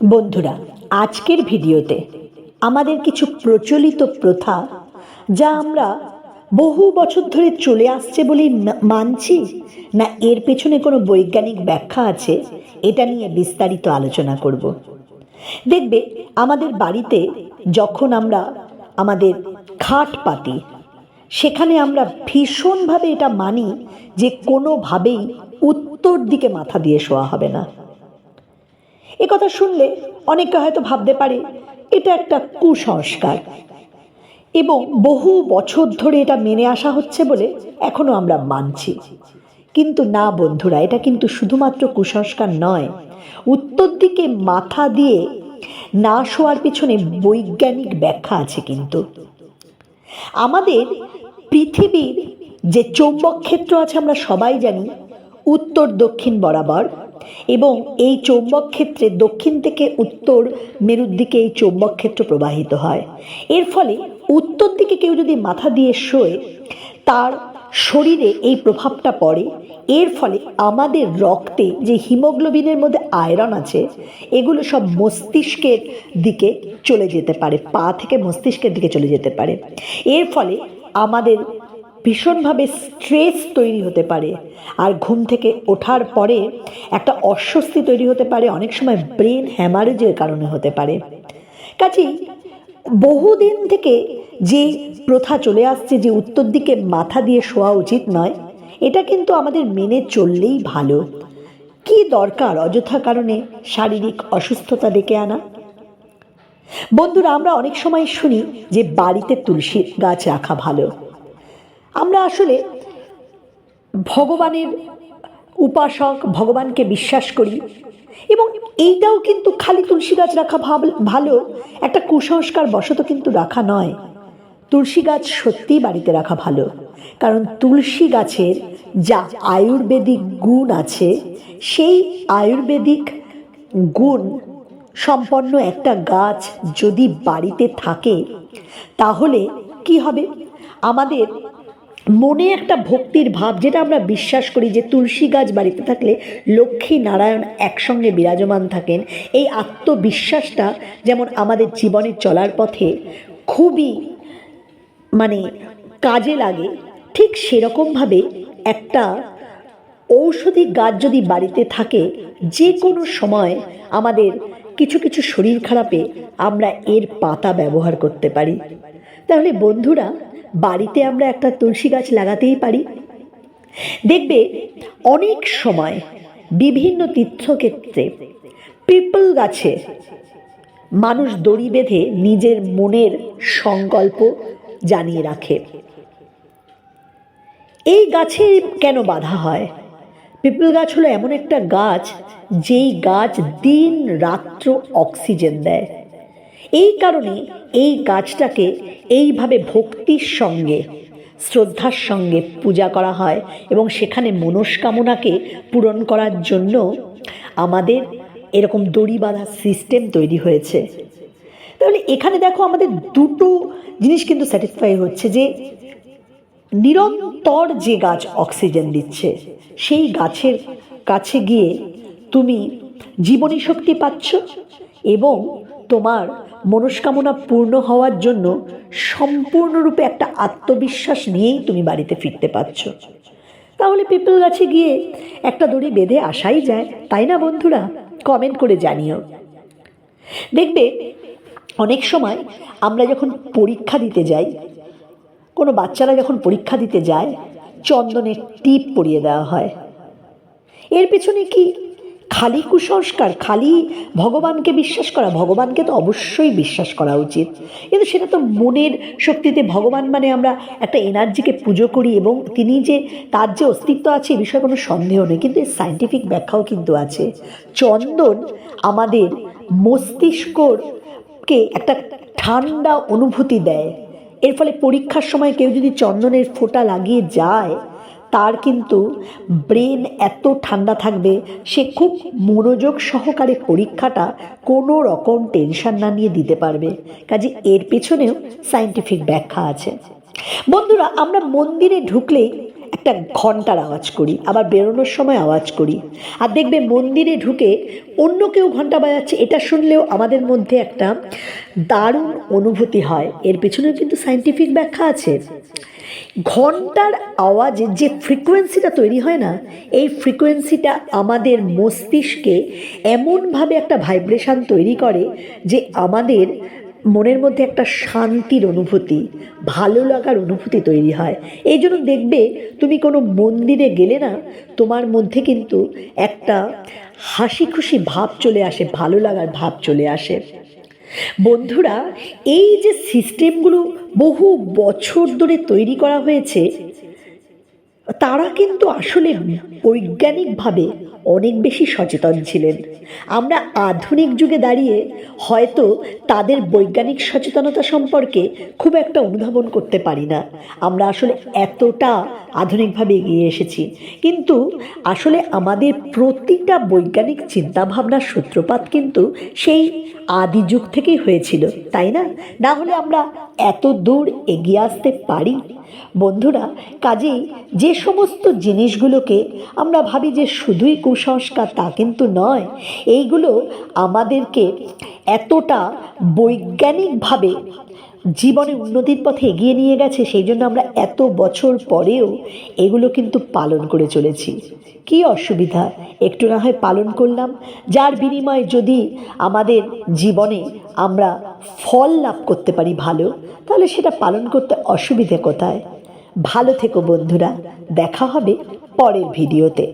বন্ধুরা, আজকের ভিডিওতে আমাদের কিছু প্রচলিত প্রথা যা আমরা বহু বছর ধরে চলে আসছে বলেই মানছি, না এর পেছনে কোনো বৈজ্ঞানিক ব্যাখ্যা আছে? এটা নিয়ে বিস্তারিত আলোচনা করব। দেখবে, আমাদের বাড়িতে যখন আমরা আমাদের খাট পাতি, সেখানে আমরা ভীষণভাবে এটা মানি যে কোনোভাবেই উত্তর দিকে মাথা দিয়ে শোয়া হবে না। এ কথা শুনলে অনেকে হয়তো ভাবতে পারে এটা একটা কুসংস্কার। এবং বহু বছর ধরে এটা মেনে আসা হচ্ছে বলে এখনও আমরা মানছি। কিন্তু না বন্ধুরা, এটা কিন্তু শুধুমাত্র কুসংস্কার নয়। উত্তর দিকে মাথা দিয়ে না শোয়ার পিছনে বৈজ্ঞানিক ব্যাখ্যা আছে কিন্তু। আমাদের পৃথিবীর যে চৌম্বক ক্ষেত্র আছে আমরা সবাই জানি উত্তর দক্ষিণ বরাবর এবং এই চৌম্বক ক্ষেত্রে দক্ষিণ থেকে উত্তর মেরুর দিকে এই চৌম্বক ক্ষেত্র প্রবাহিত হয়। এর ফলে উত্তর দিকে কেউ যদি মাথা দিয়ে শোয়, তার শরীরে এই প্রভাবটা পড়ে। এর ফলে আমাদের রক্তে যে হিমোগ্লোবিনের মধ্যে আয়রন আছে, এগুলো সব মস্তিষ্কের দিকে চলে যেতে পারে, পা থেকে মস্তিষ্কের দিকে চলে যেতে পারে। এর ফলে আমাদের ভীষণভাবে স্ট্রেস তৈরি হতে পারে। আর ঘুম থেকে ওঠার পরে একটা অস্বস্তি তৈরি হতে পারে, অনেক সময় ব্রেন হ্যামারেজের কারণে হতে পারে। কাজেই বহুদিন থেকে যে প্রথা চলে আসছে, যে উত্তর দিকে মাথা দিয়ে শোয়া উচিত নয়, এটা কিন্তু আমাদের মেনে চললেই ভালো। কি দরকার অযথা কারণে শারীরিক অসুস্থতা ডেকে আনা? বন্ধুরা, আমরা অনেক সময় শুনি যে বাড়িতে তুলসী গাছ রাখা ভালো। আমরা আসলে ভগবানের উপাসক, ভগবানকে বিশ্বাস করি এবং এইটাও কিন্তু খালি তুলসী গাছ রাখা ভাব- ভালো, একটা কুসংস্কার বশত কিন্তু রাখা নয়। তুলসী গাছ সত্যিই বাড়িতে রাখা ভালো। কারণ তুলসী গাছের যা আয়ুর্বেদিক গুণ আছে, সেই আয়ুর্বেদিক গুণ সম্পন্ন একটা গাছ যদি বাড়িতে থাকে, তাহলে কি হবে? আমাদের মনে একটা ভক্তির ভাব যেটা আমরা বিশ্বাস করি যে তুলসী গাছ বাড়িতে থাকলে লক্ষ্মী নারায়ণ একসঙ্গে বিরাজমান থাকেন, এই আত্মবিশ্বাসটা যেমন আমাদের জীবনে চলার পথে খুবই মানে কাজে লাগে, ঠিক সেরকমভাবে একটা ঔষধি গাছ যদি বাড়িতে থাকে, যে কোনো সময় আমাদের কিছু কিছু শরীর খারাপে আমরা এর পাতা ব্যবহার করতে পারি। তাহলে বন্ধুরা বাড়িতে আমরা একটা তুলসী গাছ লাগাতেই পারি। দেখবে, অনেক সময় বিভিন্ন তীর্থক্ষেত্রে পিপল গাছে মানুষ দড়ি বেঁধে নিজের মনের সংকল্প জানিয়ে রাখে। এই গাছে কেন বাধা হয়? পিপল গাছ হলো এমন একটা গাছ, যেই গাছ দিন রাত্র অক্সিজেন দেয়। এই কারণে এই গাছটাকে এইভাবে ভক্তির সঙ্গে, শ্রদ্ধার সঙ্গে পূজা করা হয় এবং সেখানে মনস্কামনাকে পূরণ করার জন্য আমাদের এরকম দড়ি বাঁধার সিস্টেম তৈরি হয়েছে। তাহলে এখানে দেখো আমাদের দুটো জিনিস কিন্তু স্যাটিসফাই হচ্ছে যে, নিরন্তর যে গাছ অক্সিজেন দিচ্ছে, সেই গাছের কাছে গিয়ে তুমি জীবনী শক্তি পাচ্ছ এবং তোমার মনস্কামনা পূর্ণ হওয়ার জন্য সম্পূর্ণরূপে একটা আত্মবিশ্বাস নিয়েই তুমি বাড়িতে ফিরতে পারছ। তাহলে পিপল গাছে গিয়ে একটা দড়ি বেঁধে আসাই যায়, তাই না বন্ধুরা? কমেন্ট করে জানিও। দেখবে, অনেক সময় আমরা যখন পরীক্ষা দিতে যাই, কোনো বাচ্চারা যখন পরীক্ষা দিতে যায়, চন্দনের টিপ পরিয়ে দেওয়া হয়। এর পেছনে কি খালি কুসংস্কার, খালি ভগবানকে বিশ্বাস করা, ভগবানকে তো অবশ্যই বিশ্বাস করা উচিত। কিন্তু সেটা তো মনের শক্তিতে ভগবান মানে আমরা একটা এনার্জিকে পুজো করি এবং তিনি যে, তার যে অস্তিত্ব আছে এ বিষয়ে কোনো সন্দেহ নেই। কিন্তু এর সাইন্টিফিক ব্যাখ্যাও কিন্তু আছে। চন্দন আমাদের মস্তিষ্ককে একটা ঠান্ডা অনুভূতি দেয়। এর ফলে পরীক্ষার সময় কেউ যদি চন্দনের ফোঁটা লাগিয়ে যায় তার কিন্তু ব্রেন এত ঠান্ডা থাকবে, সে খুব মনোযোগ সহকারে পরীক্ষাটা কোনো রকম টেনশন না নিয়ে দিতে পারবে। কাজে এর পেছনেও সাইন্টিফিক ব্যাখ্যা আছে। বন্ধুরা, আমরা মন্দিরে ঢুকলেই একটা ঘণ্টার আওয়াজ করি, আবার বেরোনোর সময় আওয়াজ করি। আর দেখবে মন্দিরে ঢুকে অন্য কেউ ঘণ্টা বাজাচ্ছে, এটা শুনলেও আমাদের মধ্যে একটা দারুণ অনুভূতি হয়। এর পেছনেও কিন্তু সাইন্টিফিক ব্যাখ্যা আছে। ঘণ্টার আওয়াজে যে ফ্রিকোয়েন্সিটা তৈরি হয় না, এই ফ্রিকোয়েন্সিটা আমাদের মস্তিষ্কে এমনভাবে একটা ভাইব্রেশন তৈরি করে যে আমাদের মনের মধ্যে একটা শান্তির অনুভূতি, ভালো লাগার অনুভূতি তৈরি হয়। এই জন্য দেখবে তুমি কোনো মন্দিরে গেলে না, তোমার মধ্যে কিন্তু একটা হাসি খুশি ভাব চলে আসে, ভালো লাগার ভাব চলে আসে। বন্ধুরা, এই যে সিস্টেমগুলো বহু বছর ধরে তৈরি করা হয়েছে তারা কিন্তু আসলে বৈজ্ঞানিকভাবে অনেক বেশি সচেতন ছিলেন। আমরা আধুনিক যুগে দাঁড়িয়ে হয়তো তাদের বৈজ্ঞানিক সচেতনতা সম্পর্কে খুব একটা অনুধাবন করতে পারি না। আমরা আসলে এতটা আধুনিকভাবে এগিয়ে এসেছি। কিন্তু আসলে আমাদের প্রতিটা বৈজ্ঞানিক চিন্তাভাবনার সূত্রপাত কিন্তু সেই আদি যুগ থেকেই হয়েছিল, তাই না? না হলে আমরা এত দূর এগিয়ে আসতে পারি বন্ধুরা, কাজেই যে সমস্ত জিনিসগুলোকে আমরা ভাবি যে শুধুই কুসংস্কার তা কিন্তু নয়, এইগুলো আমাদেরকে এতটা বৈজ্ঞানিকভাবে জীবনে উন্নতির পথে এগিয়ে নিয়ে গেছে, সেই জন্য আমরা এত বছর পরেও এগুলো কিন্তু পালন করে চলেছি। কি অসুবিধা? একটু না হয় পালন করলাম। যার বিনিময়ে যদি আমাদের জীবনে আমরা ফল লাভ করতে পারি ভালো, তাহলে সেটা পালন করতে অসুবিধে কোথায়? ভালো থেকো বন্ধুরা, দেখা হবে পরের ভিডিওতে।